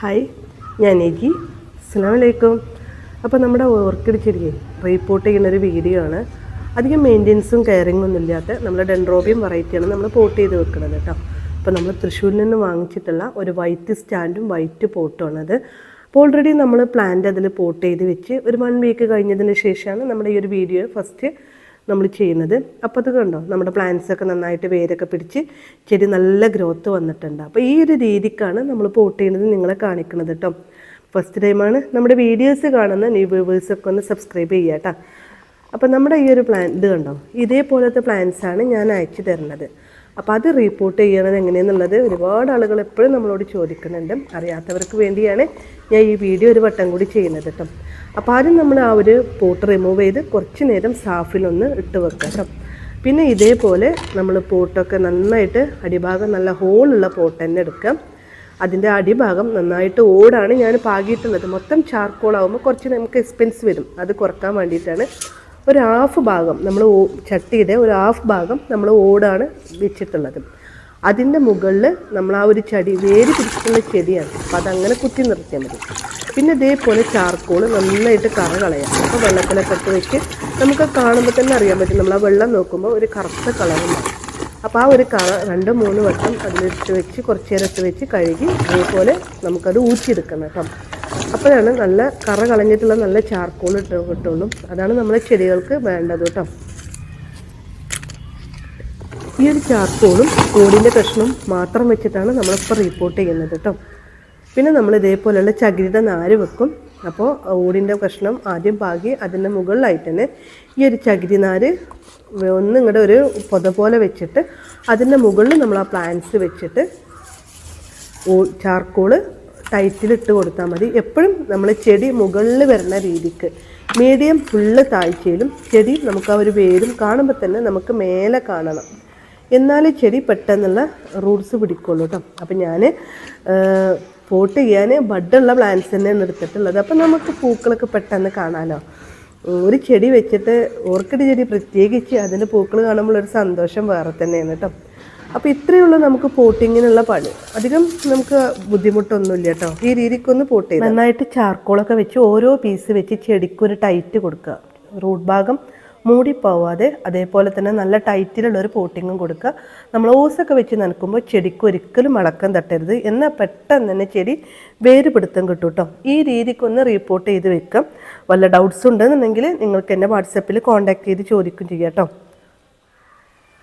Hi ഞാൻ AG അസ്സാം വലൈക്കും അപ്പോൾ നമ്മുടെ ഓർക്കിഡ് ചെടിയെ റീപ്പോർട്ട് ചെയ്യുന്ന ഒരു വീഡിയോ ആണ്. അധികം മെയിന്റെനൻസും കെയറിങ്ങും ഒന്നും ഇല്ലാത്ത നമ്മൾ ഡെൻഡ്രോബിയം വെറൈറ്റിയാണ് നമ്മൾ പോട്ട് ചെയ്ത് വെക്കുന്നത് കേട്ടോ. അപ്പോൾ നമ്മൾ തൃശ്ശൂരിൽ നിന്ന് വാങ്ങിച്ചിട്ടുള്ള ഒരു വൈറ്റ് സ്റ്റാൻഡും വൈറ്റ് പോട്ടുമാണത് അപ്പോൾ ഓൾറെഡി നമ്മൾ പ്ലാന്റ് അതിൽ പോട്ട് ചെയ്ത് വെച്ച് ഒരു വൺ വീക്ക് കഴിഞ്ഞതിന് ശേഷമാണ് നമ്മുടെ ഈ ഒരു വീഡിയോ ഫസ്റ്റ് നമ്മൾ ചെയ്യുന്നത്. അപ്പോൾ അത് കണ്ടോ? നമ്മുടെ പ്ലാന്റ്സ് ഒക്കെ നന്നായിട്ട് വേരൊക്കെ പിടിച്ച് ചെടി നല്ല ഗ്രോത്ത് വന്നിട്ടുണ്ട്. അപ്പോൾ ഈ ഒരു രീതിക്കാണ് നമ്മൾ പോട്ട് ചെയ്യുന്നത് നിങ്ങളെ കാണിക്കുന്നത് കേട്ടോ. ഫസ്റ്റ് ടൈമാണ് നമ്മുടെ വീഡിയോസ് കാണുന്ന ന്യൂ വ്യൂവേഴ്സൊക്കെ ഒന്ന് സബ്സ്ക്രൈബ് ചെയ്യുക കേട്ടോ. അപ്പോൾ നമ്മുടെ ഈ ഒരു പ്ലാൻ ഇത് കണ്ടോ? ഇതേപോലത്തെ പ്ലാന്റ്സാണ് ഞാൻ അയച്ചു തരുന്നത്. അപ്പോൾ അത് റീപ്പോർട്ട് ചെയ്യണത് എങ്ങനെയെന്നുള്ളത് ഒരുപാട് ആളുകൾ എപ്പോഴും നമ്മളോട് ചോദിക്കുന്നുണ്ട്. അറിയാത്തവർക്ക് വേണ്ടിയാണ് ഞാൻ ഈ വീഡിയോ ഒരു വട്ടം കൂടി ചെയ്യുന്നത് കേട്ടോ അപ്പോൾ ആദ്യം നമ്മൾ ആ ഒരു പോട്ട് റിമൂവ് ചെയ്ത് കുറച്ച് നേരം സാഫിലൊന്ന് ഇട്ട് വെക്കുക കേട്ടോ പിന്നെ ഇതേപോലെ നമ്മൾ പോട്ടൊക്കെ നന്നായിട്ട് അടിഭാഗം നല്ല ഹോളുള്ള പോട്ട് തന്നെ എടുക്കാം. അതിന്റെ അടിഭാഗം നന്നായിട്ട് ഓടാണ് ഞാൻ പാകിയിട്ടുള്ളത്. മൊത്തം ചാർക്കോൾ ആകുമ്പോൾ കുറച്ച് നമുക്ക് എക്സ്പെൻസ് വരും. അത് കുറയ്ക്കാൻ വേണ്ടിയിട്ടാണ് ഒരു ഹാഫ് ഭാഗം നമ്മൾ ചട്ടിയുടെ ഒരു ഹാഫ് ഭാഗം നമ്മൾ ഓടാണ് വെച്ചിട്ടുള്ളത്. അതിന്റെ മുകളിൽ നമ്മൾ ആ ഒരു ചെടി വേര് പിടിച്ചിട്ടുള്ള ചെടിയാണ്. അപ്പോൾ അതങ്ങനെ കുത്തി നിർത്തിയാൽ മതി. പിന്നെ ഇതേപോലെ ചാർക്കോൾ നന്നായിട്ട് കറ കളയാം. അപ്പോൾ വെള്ളത്തിലൊക്കെ ഇട്ട് വെച്ച് നമുക്ക് കാണുമ്പോൾ തന്നെ അറിയാൻ പറ്റും. നമ്മൾ ആ വെള്ളം നോക്കുമ്പോൾ ഒരു കറുത്ത കളറുമാണ് അപ്പോൾ ആ ഒരു കറ രണ്ടോ മൂന്ന് വട്ടം അതിലിട്ട് വെച്ച് കുറച്ച് നേരം ഇട്ട് വെച്ച് കഴുകി അതേപോലെ നമുക്കത് ഊറ്റിയെടുക്കണം കേട്ടോ. അപ്പോഴാണ് നല്ല കറ കളഞ്ഞിട്ടുള്ള നല്ല ചാർക്കോൾ ഇട്ട് കിട്ടുള്ളൂ. അതാണ് നമ്മളെ ചെടികൾക്ക് വേണ്ടത് കേട്ടോ. ഈ ഒരു ചാർക്കോളും ഓടിന്റെ കഷ്ണവും മാത്രം വെച്ചിട്ടാണ് നമ്മളിപ്പോൾ റിപ്പോർട്ട് ചെയ്യുന്നത് കേട്ടോ. പിന്നെ നമ്മൾ ഇതേപോലെയുള്ള ചകിരിയുടെ നാര് വെക്കും. അപ്പോൾ ഓടിന്റെ കഷ്ണം ആദ്യം പാകി അതിന്റെ മുകളിലായിട്ട് തന്നെ ഈ ഒരു ചകിരി നാര് ഒന്ന് ഇങ്ങോട്ട് ഒരു പൊത പോലെ വെച്ചിട്ട് അതിന്റെ മുകളിൽ നമ്മൾ ആ പ്ലാന്റ്സ് വെച്ചിട്ട് ചാർക്കോൾ ടൈറ്റിലിട്ട് കൊടുത്താൽ മതി. എപ്പോഴും നമ്മൾ ചെടി മുകളിൽ വരുന്ന രീതിക്ക് മീഡിയം ഫുള്ള് താഴ്ചയിലും ചെടി നമുക്ക് ആ ഒരു വേരും കാണുമ്പോൾ തന്നെ നമുക്ക് മേലെ കാണണം. എന്നാലേ ചെടി പെട്ടെന്നുള്ള റൂട്ട്സ് പിടിക്കുള്ളൂ കേട്ടോ അപ്പം ഞാൻ പോട്ട് ചെയ്യാൻ ബഡുള്ള പ്ലാന്റ്സ് തന്നെയാണ് എടുത്തിട്ടുള്ളത്. അപ്പം നമുക്ക് പൂക്കളൊക്കെ പെട്ടെന്ന് കാണാമല്ലോ ഒരു ചെടി വെച്ചിട്ട് ഓർക്കിഡ് ചെടി പ്രത്യേകിച്ച് അതിന്റെ പൂക്കൾ കാണുമ്പോൾ ഒരു സന്തോഷം വേറെ തന്നെയാണ് കേട്ടോ അപ്പോൾ ഇത്രയുള്ള നമുക്ക് പോട്ടിങ്ങിനുള്ള പണി. അധികം നമുക്ക് ബുദ്ധിമുട്ടൊന്നുമില്ല കേട്ടോ. ഈ രീതിക്കൊന്ന് പോട്ട് ചെയ്ത് നന്നായിട്ട് ചാർക്കോളൊക്കെ വെച്ച് ഓരോ പീസ് വെച്ച് ചെടിക്കൊരു ടൈറ്റ് കൊടുക്കുക. റൂട്ട് ഭാഗം മൂടി പോവാതെ അതേപോലെ തന്നെ നല്ല ടൈറ്റിലുള്ള ഒരു പോട്ടിങ്ങും കൊടുക്കുക. നമ്മൾ ഓസൊക്കെ വെച്ച് നനക്കുമ്പോൾ ചെടിക്ക് ഒരിക്കലും മടക്കം തട്ടരുത്. എന്നാൽ പെട്ടെന്ന് തന്നെ ചെടി വേര് പിടുത്തം കിട്ടും കേട്ടോ. ഈ രീതിക്കൊന്ന് റിപ്പോർട്ട് ചെയ്ത് വെക്കാം. വല്ല ഡൗട്ട്സ് ഉണ്ടെന്നുണ്ടെങ്കിൽ നിങ്ങൾക്ക് എന്നെ വാട്സപ്പിൽ കോൺടാക്ട് ചെയ്ത് ചോദിക്കും ചെയ്യാം കേട്ടോ.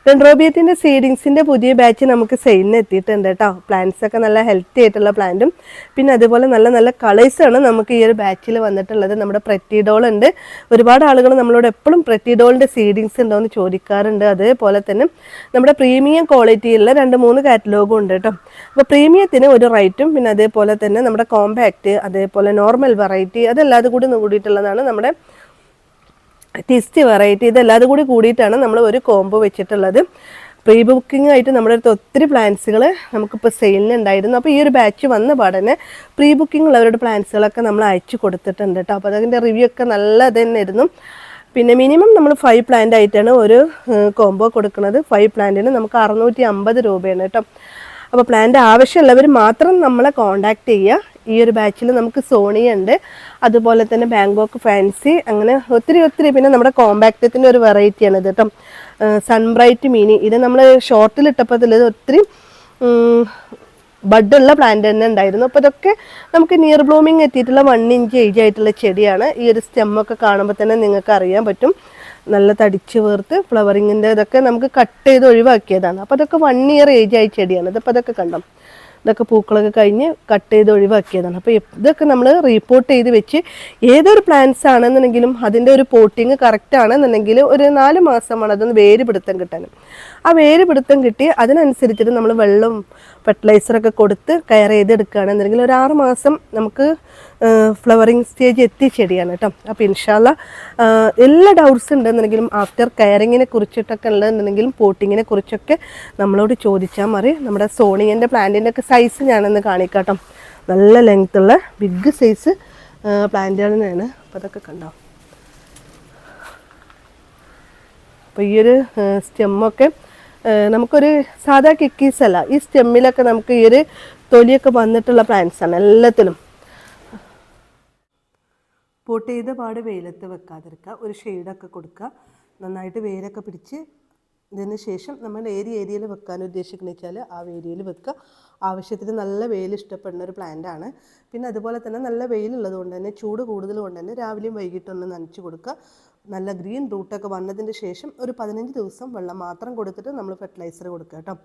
ഡെൻഡ്രോബിയത്തിന്റെ സീഡിങ്സിന്റെ പുതിയ ബാച്ച് നമുക്ക് സെയിലിന് എത്തിയിട്ടുണ്ട് കേട്ടോ പ്ലാന്റ്സ് ഒക്കെ നല്ല ഹെൽത്തി ആയിട്ടുള്ള പ്ലാന്റും പിന്നെ അതുപോലെ നല്ല നല്ല കളേഴ്സാണ് നമുക്ക് ഈ ഒരു ബാച്ചിൽ വന്നിട്ടുള്ളത്. നമ്മുടെ പ്രറ്റിഡോൾ ഉണ്ട്. ഒരുപാട് ആളുകൾ നമ്മളോട് എപ്പോഴും പ്രറ്റിഡോളിന്റെ സീഡിങ്സ് ഉണ്ടോ എന്ന് ചോദിക്കാറുണ്ട്. അതേപോലെ തന്നെ നമ്മുടെ പ്രീമിയം ക്വാളിറ്റിയിലുള്ള രണ്ട് മൂന്ന് കാറ്റലോഗും ഉണ്ട് കേട്ടോ അപ്പോൾ പ്രീമിയത്തിന് ഒരു റൈറ്റും പിന്നെ അതേപോലെ തന്നെ നമ്മുടെ കോമ്പാക്റ്റ് അതേപോലെ നോർമൽ വെറൈറ്റി അതെല്ലാം കൂടി കൂടിയിട്ടുള്ളതാണ് നമ്മുടെ ടിസ്റ്റ് വെറൈറ്റി ഇതെല്ലാതും കൂടി കൂടിയിട്ടാണ് നമ്മൾ ഒരു കോംബോ വെച്ചിട്ടുള്ളത്. പ്രീ ബുക്കിംഗ് ആയിട്ട് നമ്മുടെ അടുത്ത് ഒത്തിരി പ്ലാൻസുകൾ നമുക്കിപ്പോൾ സെയിലിന് ഉണ്ടായിരുന്നു അപ്പോൾ ഈ ഒരു ബാച്ച് വന്ന പാടനെ പ്രീ ബുക്കിംഗ് ഉള്ളവരുടെ പ്ലാൻസുകളൊക്കെ നമ്മൾ അയച്ചു കൊടുത്തിട്ടുണ്ട് കേട്ടോ അപ്പോൾ അതിന്റെ റിവ്യൂ ഒക്കെ നല്ല തന്നെയായിരുന്നു പിന്നെ മിനിമം നമ്മൾ ഫൈവ് പ്ലാന്റ് ആയിട്ടാണ് ഒരു കോംബോ കൊടുക്കുന്നത് ഫൈവ് പ്ലാന്റിന് നമുക്ക് അറുന്നൂറ്റി അമ്പത് രൂപയാണ് കേട്ടോ അപ്പോൾ പ്ലാന്റ് ആവശ്യമുള്ളവർ മാത്രം നമ്മളെ കോണ്ടാക്ട് ചെയ്യുക ഈ ഒരു ബാച്ചിൽ നമുക്ക് സോണിയ ഉണ്ട്. അതുപോലെ തന്നെ ബാങ്കോക്ക് ഫാൻസി. അങ്ങനെ ഒത്തിരി ഒത്തിരി പിന്നെ നമ്മുടെ കോമ്പാക്റ്റത്തിന്റെ ഒരു വെറൈറ്റിയാണ് ഇത് കേട്ടോ. സൺബ്രൈറ്റ് മീനി. ഇത് നമ്മൾ ഷോർട്ടിൽ ഇട്ടപ്പോൾ ഇത് ഒത്തിരി ബഡുള്ള പ്ലാന്റ് തന്നെ ഉണ്ടായിരുന്നു. അപ്പോൾ ഇതൊക്കെ നമുക്ക് നിയർ ബ്ലൂമിങ് എത്തിയിട്ടുള്ള വൺ ഇഞ്ച് ഏജ് ആയിട്ടുള്ള ചെടിയാണ്. ഈ ഒരു സ്റ്റെമ്മൊക്കെ കാണുമ്പോൾ തന്നെ നിങ്ങൾക്ക് അറിയാൻ പറ്റും. നല്ല തടിച്ച് വേർത്ത് ഫ്ലവറിങ്ങിന്റെ ഇതൊക്കെ നമുക്ക് കട്ട് ചെയ്ത് ഒഴിവാക്കിയതാണ്. അപ്പോൾ അതൊക്കെ വൺ ഇയർ ഏജ് ആയ ചെടിയാണ്. ഇതിപ്പോൾ അതൊക്കെ കണ്ടോ? ഇതൊക്കെ പൂക്കളൊക്കെ കഴിഞ്ഞ് കട്ട് ചെയ്ത് ഒഴിവാക്കിയതാണ്. അപ്പോൾ ഇതൊക്കെ നമ്മൾ റീപ്പോർട്ട് ചെയ്ത് വെച്ച് ഏതൊരു പ്ലാന്റ്സ് ആണെന്നുണ്ടെങ്കിലും അതിന്റെ ഒരു പോട്ടിങ് കറക്റ്റ് ആണെന്നുണ്ടെങ്കിൽ ഒരു നാല് മാസമാണ് അതൊന്ന് വേര് പിടുത്തം കിട്ടാനും ആ വേര് പിടുത്തം കിട്ടി. അതിനനുസരിച്ചിട്ട് നമ്മൾ വെള്ളം ഫെർട്ടിലൈസറൊക്കെ കൊടുത്ത് കെയർ ചെയ്തെടുക്കുകയാണെന്നുണ്ടെങ്കിൽ ഒരു ആറ് മാസം നമുക്ക് ഫ്ലവറിങ് സ്റ്റേജ് എത്തിയ ചെടിയാണ് കേട്ടോ. അപ്പോൾ ഇൻഷാല്ല എല്ലാ ഡൗട്ട്സ് ഉണ്ടെന്നുണ്ടെങ്കിലും ആഫ്റ്റർ കെയറിങ്ങിനെ കുറിച്ചിട്ടൊക്കെ ഉള്ളതെന്നുണ്ടെങ്കിലും പോട്ടിങ്ങിനെ കുറിച്ചൊക്കെ നമ്മളോട് ചോദിച്ചാൽ മതി. നമ്മുടെ സോണിയന്റെ പ്ലാന്റിന്റെ ഒക്കെ സൈസ് ഞാനൊന്ന് കാണിക്കാട്ടോ. നല്ല ലെങ്ത് ഉള്ള ബിഗ് സൈസ് പ്ലാന്റുകൾ തന്നെയാണ്. അപ്പോൾ അതൊക്കെ കണ്ടോ? അപ്പോൾ ഈ ഒരു സ്റ്റെമ്മൊക്കെ നമുക്കൊരു സാധാ കിക്കീസ് അല്ല ഈ സ്റ്റെമ്മിലൊക്കെ നമുക്ക് ഈ ഒരു തൊലിയൊക്കെ വന്നിട്ടുള്ള പ്ലാന്റ്സ് ആണ് എല്ലാത്തിലും പോട്ട് പാട് വെയിലത്ത് വെക്കാതിരിക്കുക ഒരു ഷെയ്ഡൊക്കെ കൊടുക്കുക നന്നായിട്ട് വേരൊക്കെ പിടിച്ച് ഇതിന് ശേഷം നമ്മൾ ഏത് ഏരിയയിൽ വെക്കാൻ ഉദ്ദേശിക്കുന്നത് വെച്ചാൽ ആ ഏരിയയിൽ വെക്കുക. ആവശ്യത്തിന് നല്ല വെയിൽ ഇഷ്ടപ്പെടുന്ന ഒരു പ്ലാന്റ് ആണ്. പിന്നെ അതുപോലെ തന്നെ നല്ല വെയിലുള്ളത് കൊണ്ട് തന്നെ ചൂട് കൂടുതൽ കൊണ്ട് തന്നെ രാവിലെയും വൈകിട്ടൊന്ന് നനച്ച് കൊടുക്കുക. നല്ല ഗ്രീൻ റൂട്ടൊക്കെ വന്നതിന് ശേഷം ഒരു പതിനഞ്ച് ദിവസം വെള്ളം മാത്രം കൊടുത്തിട്ട് നമ്മൾ ഫെർട്ടിലൈസർ കൊടുക്കുക കേട്ടോ.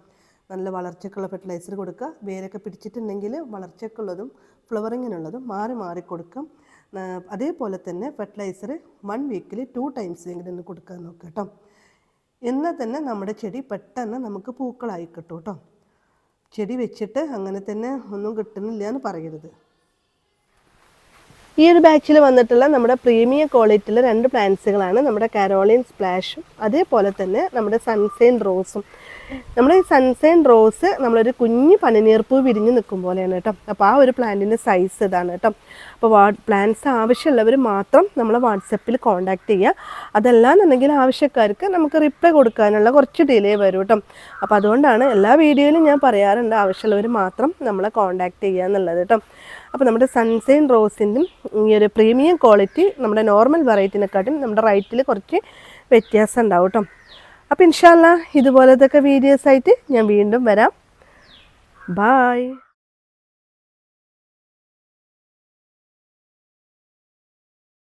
നല്ല വളർച്ചയ്ക്കുള്ള ഫെർട്ടിലൈസർ കൊടുക്കുക. വേരൊക്കെ പിടിച്ചിട്ടുണ്ടെങ്കിൽ വളർച്ചയ്ക്കുള്ളതും ഫ്ലവറിങ്ങിനുള്ളതും മാറി മാറി കൊടുക്കും. അതേപോലെ തന്നെ ഫെർട്ടിലൈസർ വൺ വീക്കിൽ ടു ടൈംസ് എങ്കിലും കൊടുക്കാൻ നോക്കുക കേട്ടോ. എന്നാൽ തന്നെ നമ്മുടെ ചെടി പെട്ടെന്ന് നമുക്ക് പൂക്കളായി കിട്ടും കേട്ടോ. ചെടി വെച്ചിട്ട് അങ്ങനെ തന്നെ ഒന്നും കിട്ടുന്നില്ല എന്ന് പറയരുത്. ഈ ഒരു ബാച്ചിൽ വന്നിട്ടുള്ള നമ്മുടെ പ്രീമിയം ക്വാളിറ്റിയിലെ രണ്ട് പ്ലാന്റ്സുകളാണ് നമ്മുടെ കാരോളിയൻ സ്പ്ലാഷും അതേപോലെ തന്നെ നമ്മുടെ സൺസൈൻ റോസും നമ്മുടെ ഈ സൺസൈൻ റോസ് നമ്മളൊരു കുഞ്ഞ് പനിനീർപ്പൂ വിരിഞ്ഞ് നിൽക്കും പോലെയാണ് കേട്ടോ. അപ്പോൾ ആ ഒരു പ്ലാന്റിന്റെ സൈസ് ഇതാണ് കേട്ടോ. അപ്പോൾ വാ പ്ലാന്റ്സ് ആവശ്യമുള്ളവർ മാത്രം നമ്മൾ വാട്സപ്പിൽ കോൺടാക്റ്റ് ചെയ്യുക. അതല്ലാന്നുണ്ടെങ്കിൽ ആവശ്യക്കാർക്ക് നമുക്ക് റിപ്ലൈ കൊടുക്കാനുള്ള കുറച്ച് ഡിലേ വരും കേട്ടോ. അപ്പോൾ അതുകൊണ്ടാണ് എല്ലാ വീഡിയോയിലും ഞാൻ പറയാറുണ്ട് ആവശ്യമുള്ളവർ മാത്രം നമ്മളെ കോൺടാക്റ്റ് ചെയ്യുക എന്നുള്ളത് കേട്ടോ. അപ്പോൾ നമ്മുടെ സൺസൈൻ റോസിന്റെ ഈ ഒരു പ്രീമിയം ക്വാളിറ്റി നമ്മുടെ നോർമൽ വെറൈറ്റിനെക്കാട്ടും നമ്മുടെ റൈറ്റിൽ കുറച്ച് വ്യത്യാസം ഉണ്ടാവും കേട്ടോ. അപ്പോൾ ഇൻഷാല്ല ഇതുപോലത്തെ വീഡിയോസ് ആയിട്ട് ഞാൻ വീണ്ടും വരാം. ബായ്